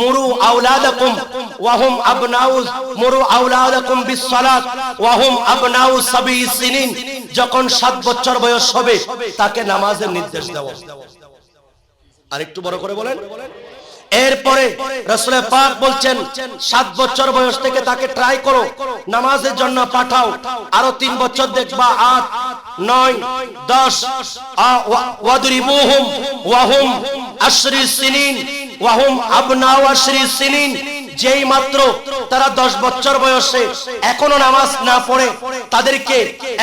মুরু আওলাদাকুম, ওয়াহুম আবনাউ মুরু আওলাদাকুম বিসসালাত, ওয়াহুম আবনাউ সাবি সিনিন। যখন সাত বছর বয়স হবে, তাকে নামাজের নির্দেশ দাও আর একটু বড় করে বলেন। এরপরে রসুল পাক বলছেন, সাত বছর বয়স থেকে তাকে ট্রাই করো, নামাজের জন্য পাঠাও। আরও তিন বছর দেখবা, আট, নয়, দশ ওয়াদরিবুহুম, ওয়াহুম আশরি সিনিন। ওয়াহুম আবনাউ আশরি সিনিন। যেই মাত্র তারা দশ বছর বয়সে এখনও নামাজ না পড়ে, তাদেরকে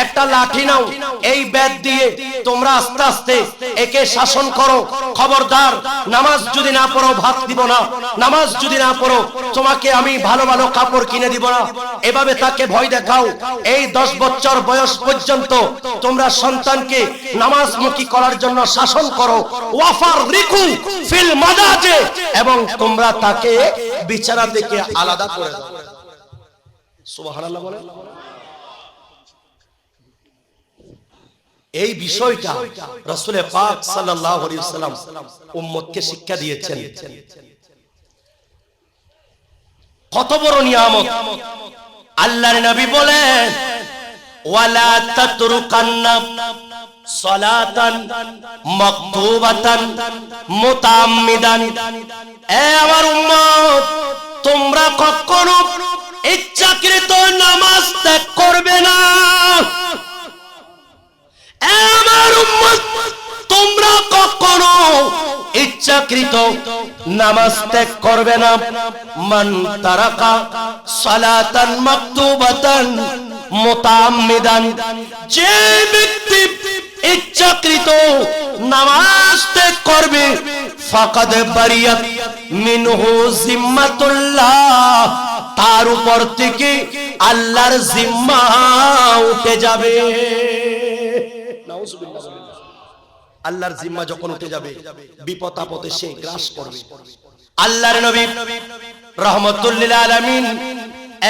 একটা লাঠি নাও। এই ব্যাগ দিয়ে তোমরা আস্তে আস্তে একে শাসন করো। খবরদার, নামাজ যদি না পড়ো, ভাত দিব না। নামাজ যদি না পড়ো, তোমাকে আমি ভালো ভালো কাপড় কিনে দিব না। এভাবে তাকে ভয় দেখাও। এই দশ বছর বয়স পর্যন্ত তোমরা সন্তানকে নামাজমুখী করার জন্য শাসন করো। ওয়াফার রিকু ফিল মাদাজে। এবং তোমরা তাকে বিছানা থেকে আলাদা করে এই বিষয়টা রসুলের পাক উম্মতকে শিক্ষা দিয়েছেন। কত বড় নিয়ামত। আল্লাহর নবী বলেন, ওয়ালা সালাতান মাকতুবাতান মুতাআম্মিদান এ আমার উম্মত, তোমরা কখনো ইচ্ছাকৃত নামাজ ত্যাগ করবে না। এ আমার উম্মত, তোমরা কখনো ইচ্ছাকৃত নামাজ ত্যাগ করবে না। মান তারাকা যে ব্যক্তি ইচ্ছাকৃত নামাজ ত্যাগ করবে। ফাকাদ বারিয়াত মিনহু জিম্মাতুল্লাহ। তার উপর থেকে আল্লাহর জিম্মা উঠে যাবে। আল্লাহর জিম্মা যখন উঠে যাবে, বিপদ আপদে সে গ্রাস করবে। আল্লাহর নবী রহমতুল্লিল আলামিন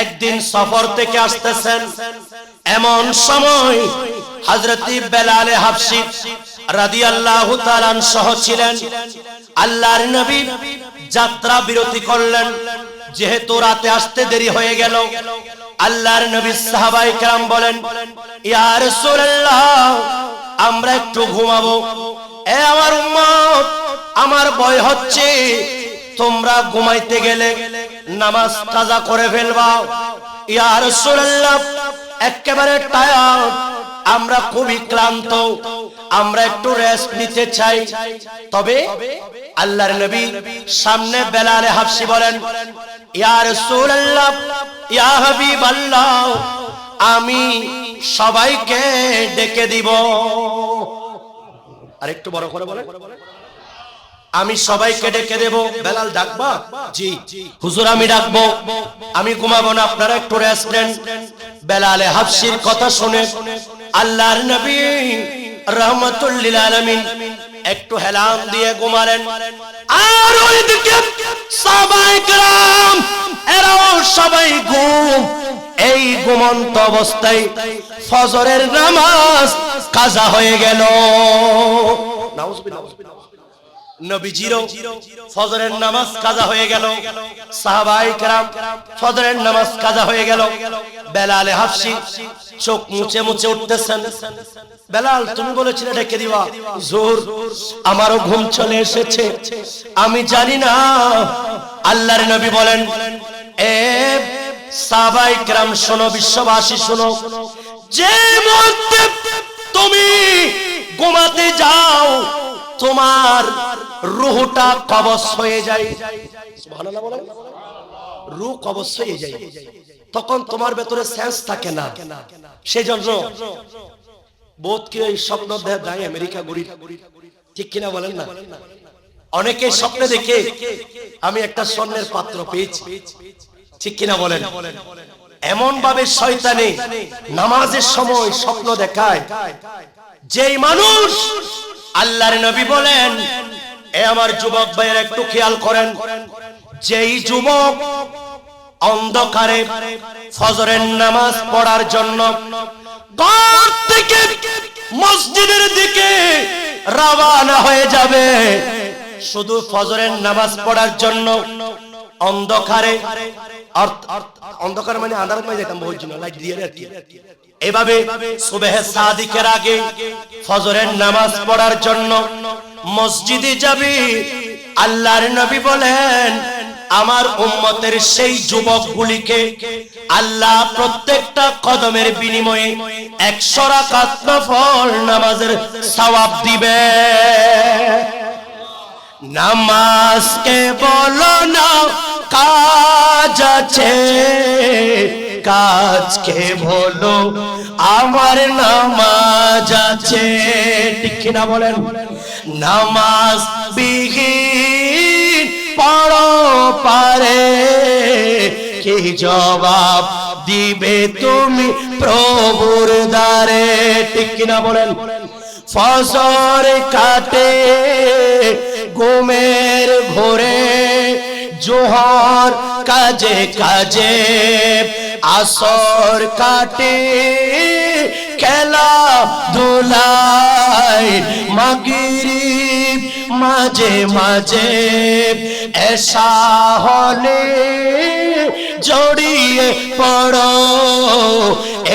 একদিন সফর থেকে আসতেছেন। এমন সময় হযরতি বেলালে হাবশি রাদিয়াল্লাহু তাআলা সহ ছিলেন। আল্লাহর নবী যাত্রা বিরতি করলেন। যেহেতু রাতে আসতে দেরি হয়ে গেল, আল্লাহর নবী সাহাবাই কেরাম বলেন, ইয়া রাসূলুল্লাহ, আমরা একটু ঘুমাবো। এ আমার উম্মত, আমার ভয় হচ্ছে। তোমরা ঘুমাইতে গেলে নামাজ কাজা করে ফেলবা। ইয়া রাসূলুল্লাহ একেবারে টায়ার্ড আমরা খুবই ক্লান্ত। আমরা একটু রেস্ট নিতে চাই। তবে আল্লাহর নবী সামনে বেলালে হাফসি বলেন, ইয়া রাসূলুল্লাহ, ইয়া হাবিবাল্লাহ, আমি সবাইকে ডেকে দিব। আর একটু বড় করে বলে আমি সবাইকে ডেকে দেব। বেলাল ডাকবা? জি। হুজুর, আমি ডাকবো। আমি ঘুমাবো না, আপনারা একটু রেস্ট নেন। বেলালে হাফসির কথা শুনে আল্লাহর নবী রহমতুল্লিল আলামিন একটু হেলাম দিয়ে ঘুমালেন। আর ওইদিকে সাহাবায়ে কেরাম, এরাও সবাই ঘুম। এই ঘুমন্ত অবস্থায় ফজরের নামাজ কাজা হয়ে গেল। নামাজ কাজা হয়ে গেল। সাহাবাই নামাজ কাজা হয়ে গেল। বেলালে চোখ মুছে মুছে আমারও ঘুম চলে এসেছে। আমি জানি না। আল্লাহর নবী বলেন, এ সাহাবাই শোনো বিশ্ববাসী, শোনো। যে মুহূর্তে তুমি ঘুমাতে যাও তোমার রুহটা কবজ হয়ে যায়। সুবহানাল্লাহ বলেন। রূহ কবজ হয়ে যায়। তখন তোমার ভেতরে সেন্স থাকে না। সেজন্য বোধকে ওই স্বপ্ন দেয় আমেরিকা ঘুরি। ঠিক কিনা বলেন না? অনেকে স্বপ্নে দেখে আমি একটা স্বর্ণের পাত্র পেয়েছি। ঠিক কিনা বলেন? এমন ভাবে শয়তানে নামাজের সময় স্বপ্ন দেখায়। যেই মানুষ আল্লাহর নবী বলেন, এ আমার যুবক ভাইয়ের একটু খেয়াল করেন। যেই যুবক অন্ধকারে ফজরের নামাজ পড়ার জন্য ঘর থেকে মসজিদের দিকে রওনা হয়ে যাবে। শুধু ফজরের নামাজ পড়ার জন্য অন্ধকারে অন্ধকার মানে আন্ধার মানে যেতাম লাইট দিয়ে এভাবে সুবেহে সাদিকের আগে ফজরের নামাজ পড়ার জন্য মসজিদে যাবি, আল্লাহর নবী বলেন, আমার উম্মতের সেই যুবকগুলিকে আল্লাহ প্রত্যেকটা কদমের বিনিময়ে একশো রাকাত নফল নামাজের সওয়াব দিবে। নামাজকে বলো না, কাজ আছে। কাজকে বলো, আমার নামাজ আছে। ঠিক কিনা বলেন? নামাজ বিহীন পড়ো পারে। কি জবাব দিবে তুমি প্রভুর দ্বারে? ঠিক কিনা বলেন? ফসর কাটে ঘুমের ঘোরে জোহর কাজে কাজে আসর কাটে খেলা ধুলাই মাগিরিব মাঝে মাঝে এসা হলে জড়িয়ে পড়ো।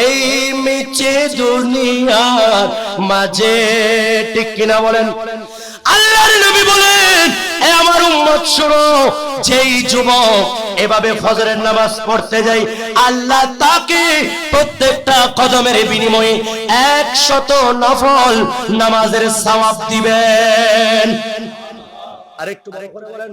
এই মিছে দুনিয়ার মাঝে, ঠিক কিনা বলেন? আল্লাহর নবী বলেন, এ আমার উম্মত, শুনো, যেই যুবক এভাবে ফজরের নামাজ পড়তে যাই আল্লাহ তাকে প্রত্যেকটা কদমের বিনিময়ে একশত নফল নামাজের সওয়াব দিবেন। আরেকটু বড় বলেন।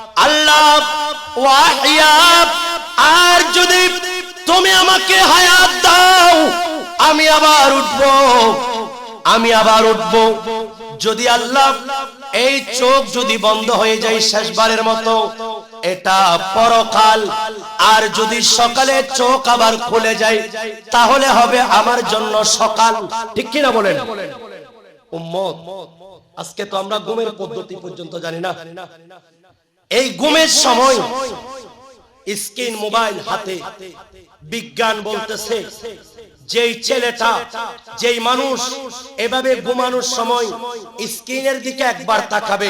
আল্লাহ আর যদি তুমি আমাকে হায়াত দাও, আমি আবার উঠব। আমি আবার উঠব। যদি আল্লাহ, এই চোখ যদি বন্ধ হয়ে যায় শেষবারের মতো, এটা পরকাল। আর যদি সকালে চোখ আবার খুলে যায়, তাহলে হবে আমার জন্য সকাল। ঠিক কিনা বলেন? উম্মত, আজকে তো আমরা ঘুমের পদ্ধতি পর্যন্ত জানি না। এই ঘুমের সময় স্ক্রিন মোবাইল হাতে বিজ্ঞান বলতেছে যেই ছেলেটা যেই মানুষ এভাবে ঘুমানোর সময় স্ক্রিনের দিকে একবার তাকাবে।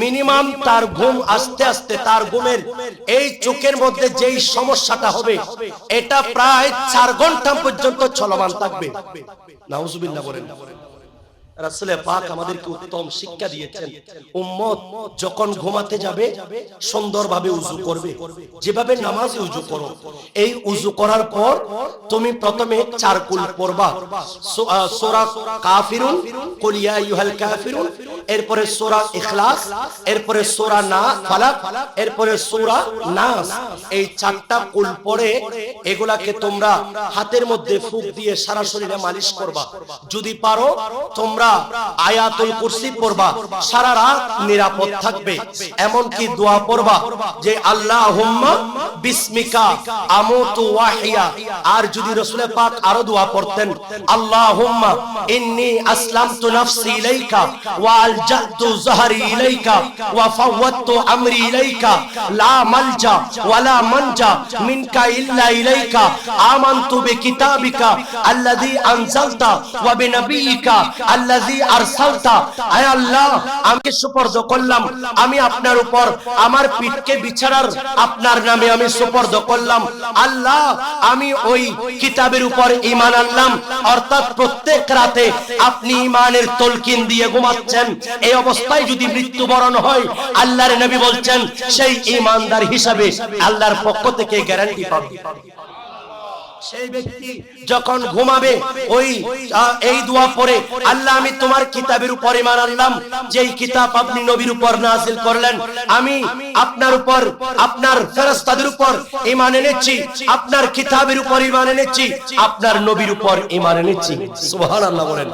মিনিমাম তার ঘুম আস্তে আস্তে তার ঘুমের এই চোখের মধ্যে যেই সমস্যাটা হবে এটা প্রায় চার ঘণ্টা পর্যন্ত চলমান থাকবে। নাউজুবিল্লাহ বলেন। রাসূলে পাক আমাদেরকে উত্তম শিক্ষা দিয়েছেন। উম্মত যখন ঘুমাতে যাবে সুন্দরভাবে উজু করবে। যেভাবে নামাজে উজু করো এই উজু করার পর তুমি প্রথমে চার কুল পড়বা। সূরা কাফিরুন। ইয়া কাফিরুন। এরপরে সূরা ইখলাস। এরপরে সূরা না ফালাক এরপরে সূরা নাস। এই চারটা কুল পড়ে এগুলাকে তোমরা হাতের মধ্যে ফুক দিয়ে সারা শরীরে মালিশ করবা। যদি পারো তোমরা আয়াতুল কুরসি পড়বা, সারা রাত নিরাপদ থাকবে। এমন কি দোয়া পড়বা যে, আল্লাহুম্মা বিসমিকা, আমুতু ওয়াহিয়া। আর যদি রাসূল পাক আরও দোয়া পড়তেন, আল্লাহুম্মা ইন্নী আসলামতু নাফসি ইলাইকা ওয়া আলজাতু যহরি ইলাইকা ওয়া ফাওয়াতু আমরি ইলাইকা। লা মালজা ওয়ালা মানজা মিনকা ইল্লা ইলাইকা। আমানতু বিকিতাবিকা আল্লাযী আনজালতা ওয়া বিনবিয়িকা। আল্লাযী আরসালতা আয় আল্লাহ আমি সুপর্দ করলাম। আমি আপনার উপর আমার পিঠকে বিছাড়ার আপনার নামে আমি সুপর্দ করলাম। আল্লাহ আমি ওই কিতাবের উপর ঈমান আনলাম। অর্থাৎ প্রত্যেক রাতে আপনি ঈমানের তলকিন দিয়ে ঘুমাচ্ছেন। এই অবস্থায় যদি মৃত্যুবরণ হয় আল্লাহর নবী বলছেন সেই ঈমানদার হিসাবে আল্লাহর পক্ষ থেকে গ্যারান্টি পাবে। সেই ব্যক্তি যখন ঘুমাবে, ওই এই দোয়া আল্লাহ, আমি তোমার কিতাবের উপর ইমান আনলাম, যেই কিতাব আপনি নবীর উপর নাজিল করলেন, আমি আপনার উপর, আপনার ফেরেশতাদের উপর ইমান এনেছি, আপনার কিতাবের উপর ইমান এনেছি, আপনার নবীর উপর ইমান এনেছি। সুবহানাল্লাহ বলেন।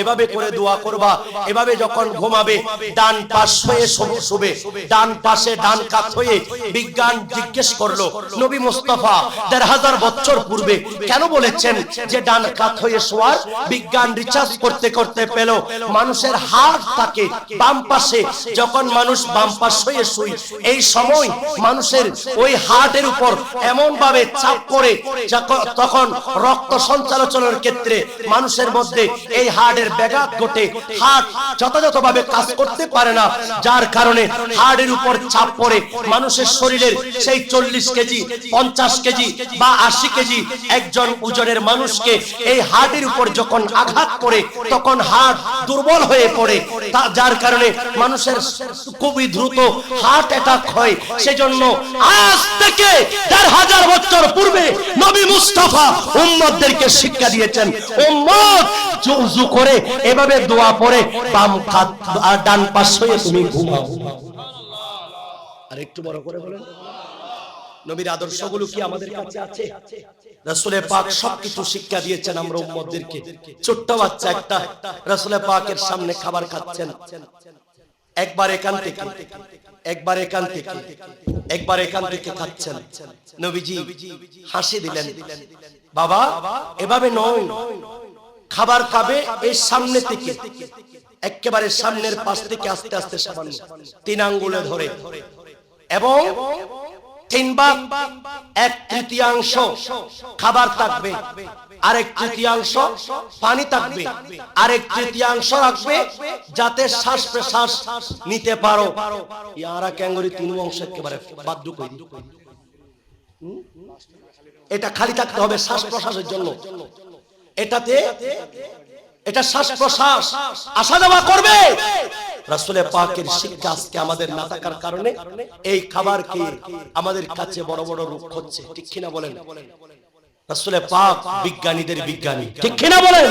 এভাবে করে দোয়া করবা। এভাবে যখন ঘুমাবে ডান পাশ হয়ে শোবে শোবে। ডান পাশে ডান কাত হয়ে বিজ্ঞান জিজ্ঞেস করল নবী মুস্তাফা দেড় হাজার বছর পূর্বে কেন বলেছেন যে ডান কাত হয়ে শোয়ার বিজ্ঞান রিচার্জ করতে করতে পেল। মানুষের হাড় থাকে বাম পাশে। যখন মানুষ বাম পাশ হয়ে শুই এই সময় মানুষের ওই হার্টের উপর এমন ভাবে চাপ পড়ে তখন রক্ত সঞ্চালনের ক্ষেত্রে মানুষের মধ্যে এই হার্টের ব্যাঘাত ঘটে। হার্ট যথাযথভাবে কাজ করতে পারে না, যার কারণে হার্টের উপর চাপ পড়ে। মানুষের শরীরের সেই চল্লিশ কেজি, পঞ্চাশ কেজি বা আশি কেজি একজন ওজনের মানুষকে এই হার্টের উপর যখন আঘাত করে তখন হার্ট দুর্বল হয়ে পড়ে। যার কারণে মানুষের খুবই দ্রুত হার্ট অ্যাটাক হয়। সেজন্য আজ থেকে দেড় হাজার বছর পূর্বে নবী মুস্তাফা উম্মতদেরকে শিক্ষা দিয়েছেন, উম্মত, জুজু করে এভাবে দোয়া পড়ে, বাম কাত আর ডান পাশ হয়ে তুমি ঘুমাও। আর একটু বড় করে বলেন। নবীর আদর্শগুলো কি আমাদের কাছে আছে? রাসূলের পাক সবকিছু শিক্ষা দিয়েছেন আমরা উম্মতদেরকে। ছোট্ট বাচ্চা একটা, রাসূলের পাকের সামনে খাবার খাচ্ছেন। একবার এখান থেকে, একবার এখান থেকে, একবার এখান থেকে খাচ্ছেন। নবীজি হাসি দিলেন। বাবা, এভাবে নয়। খাবার খাবে এই সামনে থেকে। একেবারে সামনের পাশ থেকে আস্তে আস্তে সামান্য। তিন আঙ্গুলে ধরে। এবং এক তৃতীয়াংশ খাবার থাকবে, আরেক তৃতীয়াংশ পানি থাকবে, আরেক তৃতীয়াংশ রাখবে যাতে শ্বাস প্রশ্বাস নিতে পারো। ইয়ারা তিন অংশ একেবারে বাধ্য করে? এটা খালি থাকতে হবে শ্বাস প্রশ্বাসের জন্য। এটাতে এটা শ্বাস প্রশ্বাস আসা যাওয়া করবে। রাসূলে পাকের শিক্ষা আজকে আমাদের না থাকার কারণে এই খাবার খেয়ে আমাদের কাছে বড় বড় রোগ হচ্ছে, ঠিক কিনা বলেন? রাসূলে পাক বিজ্ঞানীদের বিজ্ঞানী, ঠিক কিনা বলেন?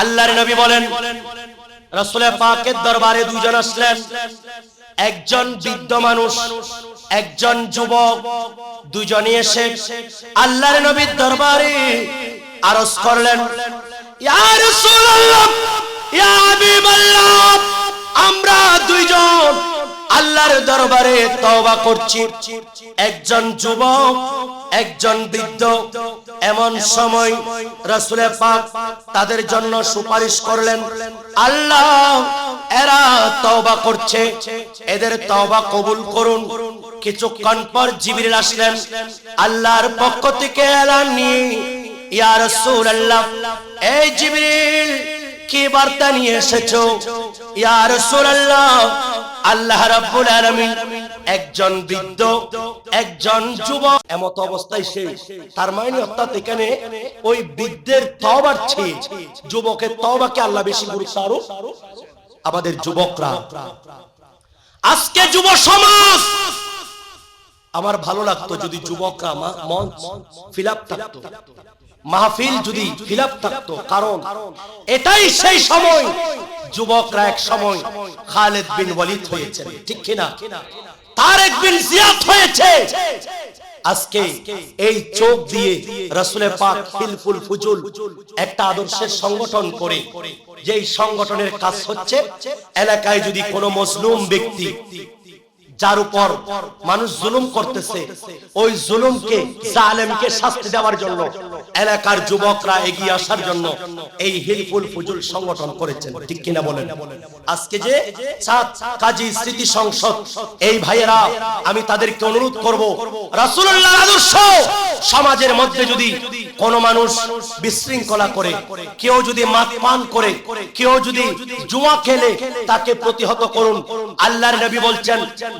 আল্লাহর নবী বলেন রাসূলে পাকের দরবারে দুজন আসলেন। একজন বৃদ্ধ মানুষ, একজন যুবক, দুজনই এসে আল্লাহর নবীর দরবারে আরজ করলেন আমরা দুইজন আল্লাহর দরবারে তওবা করছি। একজন যুবক, একজন বৃদ্ধ, এমন সময় রাসূলের পাক তাদের জন্য সুপারিশ করলেন, আল্লাহ, এরা তওবা করছে, এদের তওবা কবুল করুন। কিছুক্ষণ পর জিবরিল আসলেন, আল্লাহর পক্ষ থেকে এলান একজন বৃদ্ধ, একজন যুবক, এমত অবস্থায় সে, তার মানে অর্থাৎ এখানে ওই বৃদ্ধের তওবার চেয়ে যুবকের তওবাকে আল্লাহ বেশি গুরুত্ব আরও আমাদের যুবকরা। আজকে যুব সমাজ, আমার ভালো লাগতো যদি যুবকরা মা- মঞ্চ ফিলাপ থাকতো। মাহফিল যদি ফিলাপ থাকতো কারণ এটাই সেই সময়। যুবকরা এক সময় খালেদ বিন ওয়ালিদ হয়েছেন ঠিক কিনা? তারেক বিন জিয়াদ হয়েছে। আজকে এই চোখ দিয়ে রসুলের পাক হিলফুল ফুজুল একটা আদর্শের সংগঠন করে যেই সংগঠনের কাজ হচ্ছে এলাকায় যদি কোনো মজলুম ব্যক্তি যার উপর মানুষ জুলুম করতেছে, ওই জুলুমকে, জালেমকে শাস্তি দেওয়ার জন্য, এলাকার যুবকরা এগিয়ে আসার জন্য এই হিলফুল ফুজুল সংগঠন করেছেন। ঠিক কিনা বলেন? আজকে যে চাঁদ কাজী স্মৃতি সংসদ, এই ভাইয়েরা, আমি তাদেরকে অনুরোধ করব রাসূলুল্লাহ আদর্শ, সমাজের মধ্যে যদি কোন মানুষ বিশৃঙ্খলা করে, কেউ যদি মাত পান করে, কেউ যদি জুয়া খেলে, তাকে প্রতিহত করুন। আল্লাহর নবী বলছেন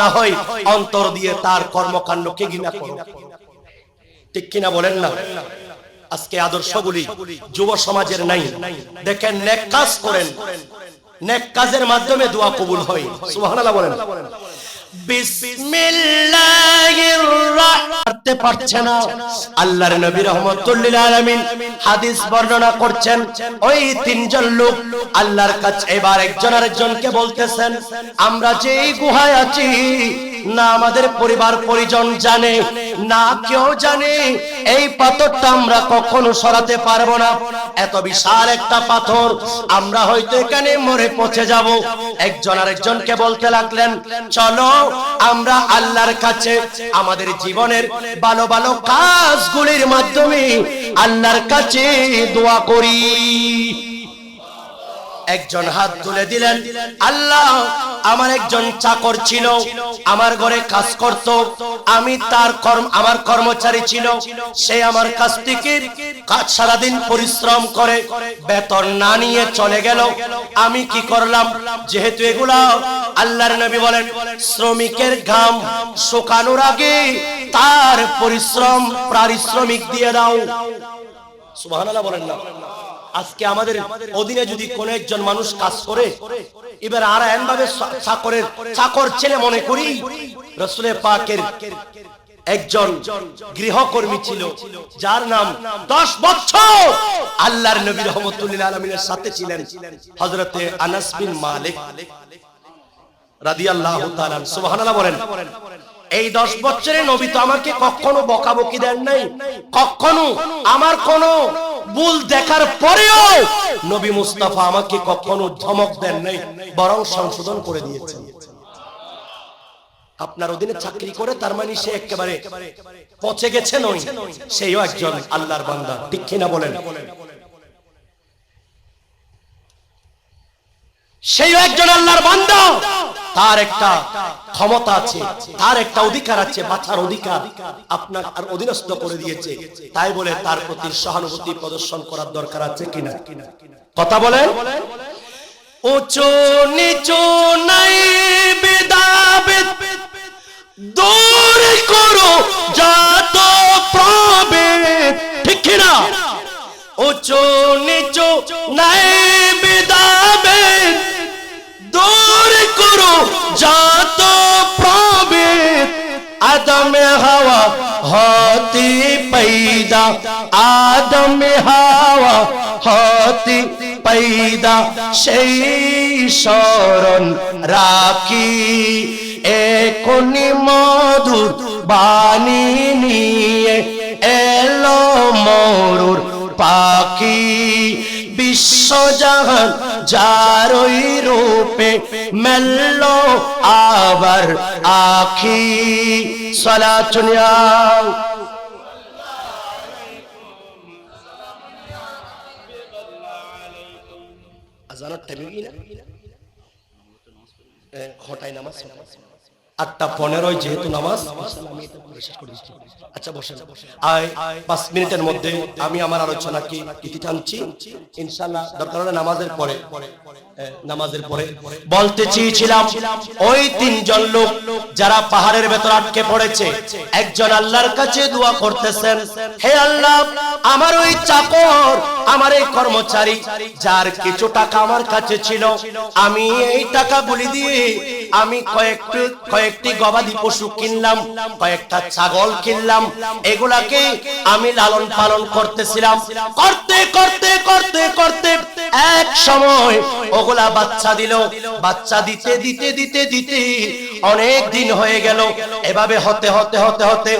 না হয় অন্তর দিয়ে তার কর্মকাণ্ডকে ঘৃণা করো। ঠিক কিনা বলেন না? আজকে আদর্শগুলি যুব সমাজের নাই। দেখেন, নেক কাজ করেন। নেক কাজের মাধ্যমে দোয়া কবুল হয়। সুবহানাল্লাহ বলেন। আমরা যে গুহায় আছি, না আমাদের পরিবার পরিজন জানে, না কেউ জানে, এই পাথরটা আমরা কখনো সরাতে পারব না। এত বিশাল একটা পাথর, আমরা হয়তো এখানে মরে পচে যাব। একজন আরেকজনকে বলতে লাগলেন, চলো আমরা আল্লাহর কাছে আমাদের জীবনের ভালো ভালো কাজগুলির মাধ্যমে আল্লাহর কাছে দোয়া করি। একজন হাত তুলে দিলেন, আল্লাহ, আমার একজন চাকর ছিল, আমার ঘরে কাজ করত, আমি তার কর্ম, আমার কর্মচারী ছিল, সে আমার কাছ থেকে সারাদিন পরিশ্রম করে, বেতন না নিয়ে চলে গেল, আমি কি করলাম? যেহেতু এগুলা আল্লাহর নবী বলেন, শ্রমিকের ঘাম শুকানোর আগে তার পরিশ্রম, পারিশ্রমিক দিয়ে দাও। সুবহানাল্লাহ বলেন না। আজকে আমাদের অধীনে যদি কোন একজন মানুষ কাজ করে, এবার আর এমন ভাবে চাকরের চাকর ছেলে মনে করি, রসুলের পাকের একজন গৃহকর্মী ছিল, যার নাম দশ বছর। আল্লাহর নবী রহমতুল্লাহ আলমিনের সাথে ছিলেন হজরতে আনাস বিন মালিক রাদিয়াল্লাহু তাআলা সুবহানাল্লাহ বলেন, এই দশ বছরে নবী তো আমাকে কখনো বকাবকি দেন নাই, কখনো। আমার কোন ভুল দেখার পরেও নবী মুস্তাফা আমাকে কখনো ধমক দেন নাই, বরং সংশোধন করে দিয়েছেন। আপনার অধীনে চাকরি করে, তার মানে সে একেবারে পচে গেছে নই, সেও একজন আল্লাহর বান্দা, ঠিক কিনা বলেন? সেই একজন আল্লাহর বান্দা। তার একটা ক্ষমতা আছে, তার একটা অধিকার আছে বাঁচার অধিকার আপনার আর অধীনস্থ করে দিয়েছে। তাই বলে তার প্রতি সহানুভূতি প্রদর্শন করার দরকার আছে কিনা? কথা বলেন। উঁচু, নিচু নাই বেদাবেদ। দূর করো যত প্রবেদ ঠিক কিনা? উঁচু হাওয়া হতি पैदा আদম হাওয়া হতি पैदा সেই শরণ রাখি এখনি মধুর বাণী নিয়ে এলো মরুর পাখি বিশ্বজাহান যারই রূপে মেলল আবার আখি। সলা চুনিয়া আজানের টাইমে কি না? ঘটায় নামাজ। আটটা পনেরোই যেহেতু নামাজ আচ্ছা বসে আয়, পাঁচ মিনিটের মধ্যে আমি আমার আলোচনাকে ইতি টানছি। ইনশাল্লাহ দরকার হলে নামাজের পরে নামাজের পরে বলতে চেয়েছিলাম, ওই তিনজন লোক যারা পাহাড়ের ভেতর আটকে পড়েছে, একজন আল্লাহর কাছে দোয়া করতেছেন, হে আল্লাহ, আমার ওই চাকর, আমার এই কর্মচারী, যার কিছু টাকা আমার কাছে ছিল, আমি এই টাকা বলি দিয়ে আমি কয়েকটি কয়েকটি গবাদি পশু কিনলাম, কয়েকটা ছাগল কিনলাম, এগুলাকে আমি লালন পালন করতেছিলাম। করতে করতে করতে করতে, এক সময় ওগুলা বাচ্চা দিল। বাচ্চা দিতে দিতে দিতে দিতে অনেক দিন হয়ে গেল। এভাবে হতে হতে হতে হতে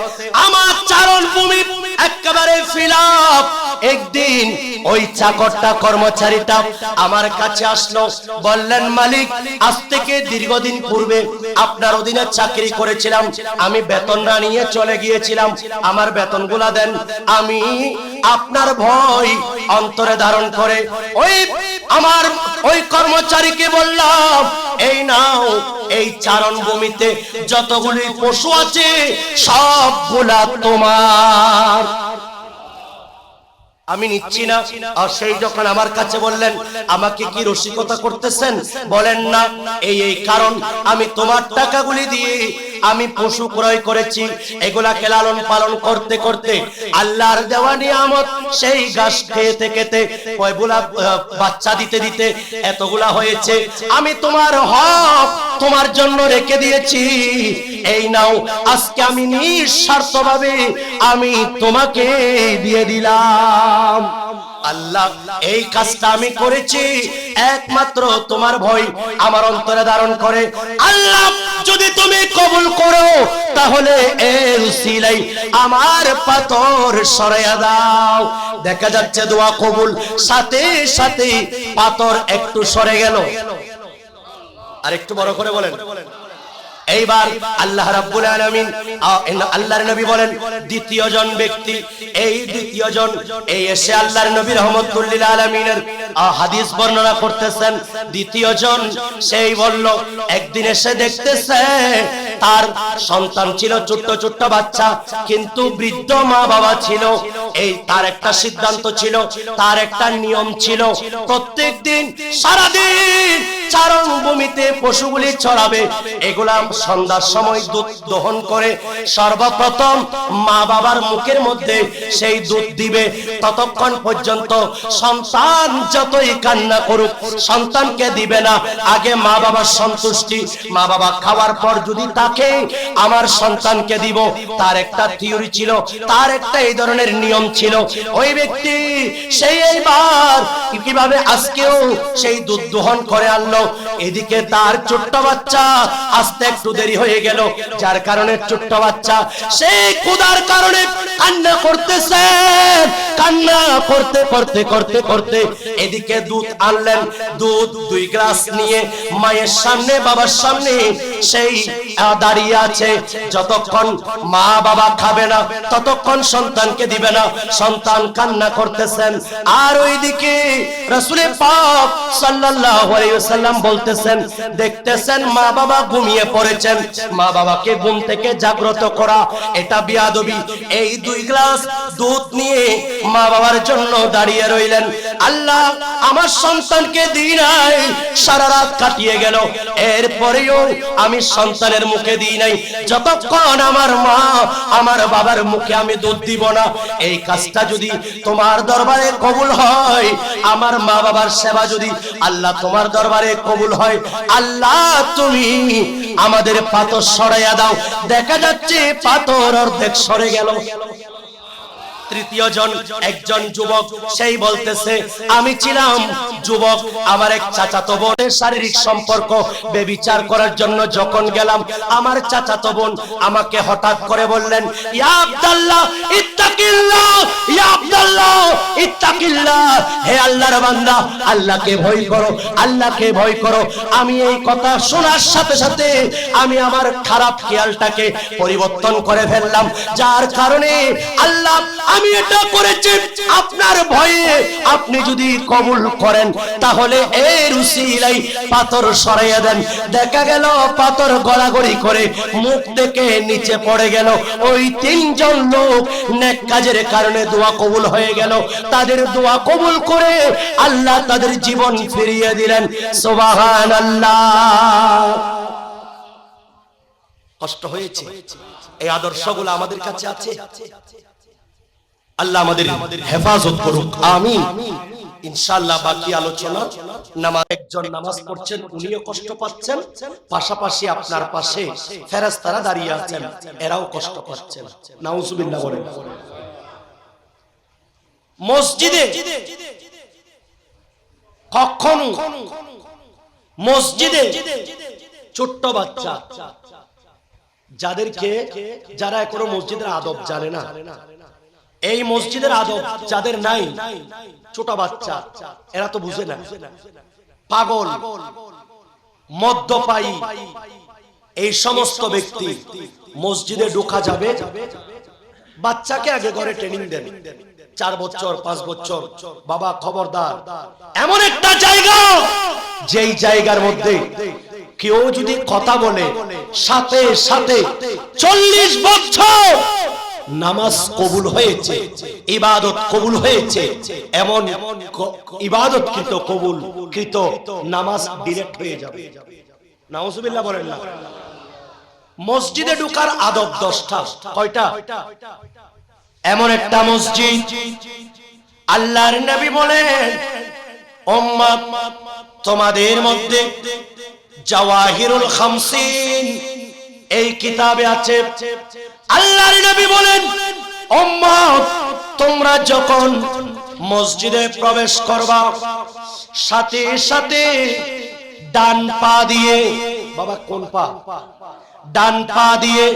আমার চারণ ভূমি একেবারে ফিলাপ একদিন ওই চাকরটা, কর্মচারীটা আমার কাছে আসলো। বললেন, মালিক, আজ থেকে দীর্ঘদিন পূর্বে আপনার অধীনে চাকরি করেছিলাম। আমি বেতন না নিয়ে চলে গিয়েছিলাম। আমার বেতনগুলা দেন। আমি আপনার ভয় অন্তরে ধারণ করে ওই আমার ওই কর্মচারীকে বললাম, এই নাও, এই চারণ ভূমিতে যতগুলি পশু আছে, সবগুলা তোমার। আমি নিচ্ছি না। আর সেই যখন আমার কাছে বললেন, আমাকে কি রসিকতা করতেছেন? বলেন না। এই এই কারণ আমি তোমার টাকাগুলি দিয়ে আমি পশু ক্রয় করেছি, এগুলাকে লালন পালন করতে করতে আল্লাহর দেওয়া নিয়ামত, সেই ঘাস খেতে খেতে কয়গুলা বাচ্চা দিতে দিতে এতগুলা হয়েছে। আমি তোমার হক তোমার জন্য রেখে দিয়েছি। এই নাও, আজকে আমি নিঃস্বার্থভাবে আমি তোমাকে দিয়ে দিলাম। আল্লাহ, এই কাজটা আমি করেছি। একমাত্র তোমার ভয় আমার অন্তরে ধারণ করে। আল্লাহ, যদি তুমি কবুল করো, তাহলে আমার পাথর সরাইয়া দাও। দেখা যাচ্ছে দোয়া কবুল, সাথে সাথে পাথর একটু সরে গেল। আর একটু বড় করে বলেন। এইবার আল্লাহ রাব্বুল আলামিন আল্লাহর নবী বলেন দ্বিতীয় জন ব্যক্তি, এই দ্বিতীয় জন এই এসে আল্লাহর নবী রহমতুল্লিল আলামিনের হাদিস বর্ণনা করতেছেন। দ্বিতীয় জন সেই বলল, একদিন এসে দেখতেছে, তার সন্তান ছিল ছোট্ট ছোট্ট বাচ্চা, কিন্তু বৃদ্ধ মা বাবা ছিল, এই তার একটা সিদ্ধান্ত ছিল, তার একটা নিয়ম ছিল প্রত্যেক দিন সারাদিন চারণ ভূমিতে পশুগুলি চড়াবে, এগুলা সন্ধ্যার সময় দুধ দহন করে সর্বপ্রথম মা বাবার মুখের মধ্যে সেই দুধ দিবে। ততক্ষণ পর্যন্ত সন্তান যতই কান্না করুক, সন্তানকে দিবে না। আগে মা বাবার সন্তুষ্টি, মা বাবা খাওয়ার পর যদি তাকে আমার সন্তানকে দিব, তার একটা থিওরি ছিল, তার একটা এই ধরনের নিয়ম ছিল। ওই ব্যক্তি সেই এইবার কীভাবে আজকেও সেই দুধ দহন করে আনলো, এদিকে তার ছোট্ট বাচ্চা আসতে একটু দেরি হয়ে গেল। যার কারণে ছোট্ট বাচ্চা সেই কুদার কারণে কান্না করতেছে। কান্না করতে করতে করতে করতে এদিকে দুধ আনলেন। দুধ দুই গ্লাস নিয়ে মায়ের সামনে, বাবার সামনে সেই দাঁড়িয়ে আছে। যতক্ষণ মা বাবা খাবে না, ততক্ষণ সন্তানকে দিবে না। সন্তান কান্না করতেছেন। আর ওইদিকে রাসূলে পাক সাল্লাল্লাহু আলাইহি ওয়াসাল্লাম বলতেছেন, দেখতেছেন মা বাবা ঘুমিয়ে পড়েছেন মা বাবাকে ঘুম থেকে জাগ্রত করা, এটা বিয়াদবি। এই দুই গ্লাস দুধ নিয়ে মা বাবার জন্য দাঁড়িয়ে রইলেন। আল্লাহ আমার সন্তানকে দিই নাই, সারা রাত কাটিয়ে গেল। এরপরেও আমি সন্তানের মুখে দিই নাই। যতক্ষণ আমার মা আমার বাবার মুখে আমি দুধ দিব না, এই কাজটা যদি তোমার দরবারে কবুল হয়, আমার মা বাবার সেবা যদি আল্লাহ তোমার দরবারে কবুল হয়, আল্লাহ তুমি আমাদের পাথর সরাইয়া দাও। দেখা যাচ্ছে পাথর অর্ধেক সরে গেল। তৃতীয় জন, একজন যুবক, সেই বলতেছে, আমি ছিলাম যুবক, আমার এক চাচাতো বোনের শারীরিক সম্পর্ক। বেবিচার করার জন্য যখন গেলাম, আমার চাচাতো বোন আমাকে হঠাৎ করে বললেন, ইয়া আব্দুল্লাহ, ইত্তাকিল্লাহ, ইয়া আব্দুল্লাহ, ইত্তাকিল্লাহ, হে আল্লাহর বান্দা, আল্লাহকে ভয় করো, আল্লাহকে ভয় করো। আমি এই কথা শোনার সাথে সাথে আমি আমার খারাপ খেয়ালটাকে পরিবর্তন করে ফেললাম। যার কারণে আল্লাহ আমি এটা করেছি। আপনার ভয়ে আপনি যদি কবুল করেন, তাহলে এর উসিলাই পাথর সরাইয়া দেন। দেখা গেল পাথর গড়াগড়ি করে মুখ থেকে নিচে পড়ে গেল। ওই তিনজন লোক নেক কাজের কারণে দোয়া কবুল হয়ে গেল। তাদের দোয়া কবুল করে আল্লাহ তাদের জীবন ফিরিয়ে দিলেন। সোবাহান আল্লাহ কষ্ট হয়েছে। এই আদর্শগুলো আমাদের কাছে আছে। আল্লাহ আমাদের হেফাজত করুক, আমিন। ইনশাআল্লাহ বাকি আলোচনা, নামাজ, একজন নামাজ পড়ছেন, উনিও কষ্ট পাচ্ছেন, পাশাপাশি আপনার পাশে ফেরেশতারা দাঁড়িয়ে আছেন, এরাও কষ্ট পাচ্ছেন। নাউজুবিল্লাহ বলেন। মসজিদে কখনো মসজিদে ছোট্ট বাচ্চা, যাদেরকে, যারা এখনও মসজিদের আদব জানে না এই মসজিদের আদব যাদের নাই, ছোট বাচ্চা, এরা তো বুঝে না। পাগল, মদ্যপায়ী, এই সমস্ত ব্যক্তি মসজিদে ঢোকা যাবে, বাচ্চাকে আগে ঘরে ট্রেনিং দেন। চার বছর, পাঁচ বছর, বাবা খবরদার। এমন একটা জায়গা, যেই জায়গার মধ্যে কেউ যদি কথা বলে, সাথে সাথে চল্লিশ বছর নামাজ কবুল হয়েছে, ইবাদত কবুল হয়েছে, এমন ইবাদত কৃত কবুল কৃত নামাজ ডিরেক্ট হয়ে যাবে। নাউজুবিল্লাহ বলেন না। মসজিদে ঢুকার আদব দশটা, কয়টা? এমন একটা মসজিদ, আল্লাহর নবী বলেন, উম্মত, তোমাদের মধ্যে জাওয়াহিরুল খামসিন, এই কিতাবে আছে আল্লাহর নবী বলেন, উম্মত, তোমরা যখন মসজিদে প্রবেশ করবা, সাথে সাথে ডান পা দিয়ে, বাবা, কোন পা? ডান পা দিয়ে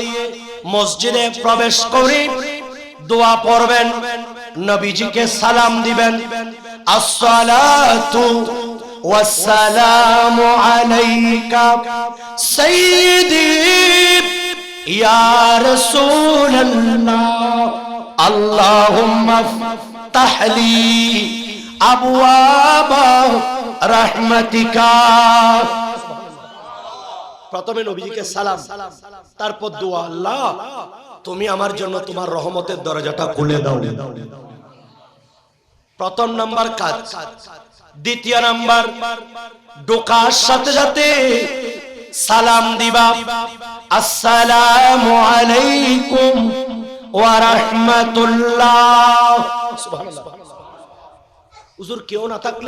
মসজিদে প্রবেশ করে দোয়া পড়বেন, নবীজিকে সালাম দিবেন, আসসালাতু ওয়াসসালামু আলাইকা সাইয়্যিদি ইয়া আল্লাহুম্মা ফতাহলি আবওয়াবা রাহমাতিকা। প্রথমে নবীজিকে সালাম, তারপর দোয়া, আল্লাহ, তুমি আমার জন্য তোমার রহমতের দরজাটা খুলে দাও। প্রথম নাম্বার কাজ, দ্বিতীয় নাম্বার ডোকার সাথে সাথে সালাম দিবা। আসসালামু আলাইকুম ওয়া রাহমাতুল্লাহ। সুবহানাল্লাহ। হুজুর কেউ না থাকলে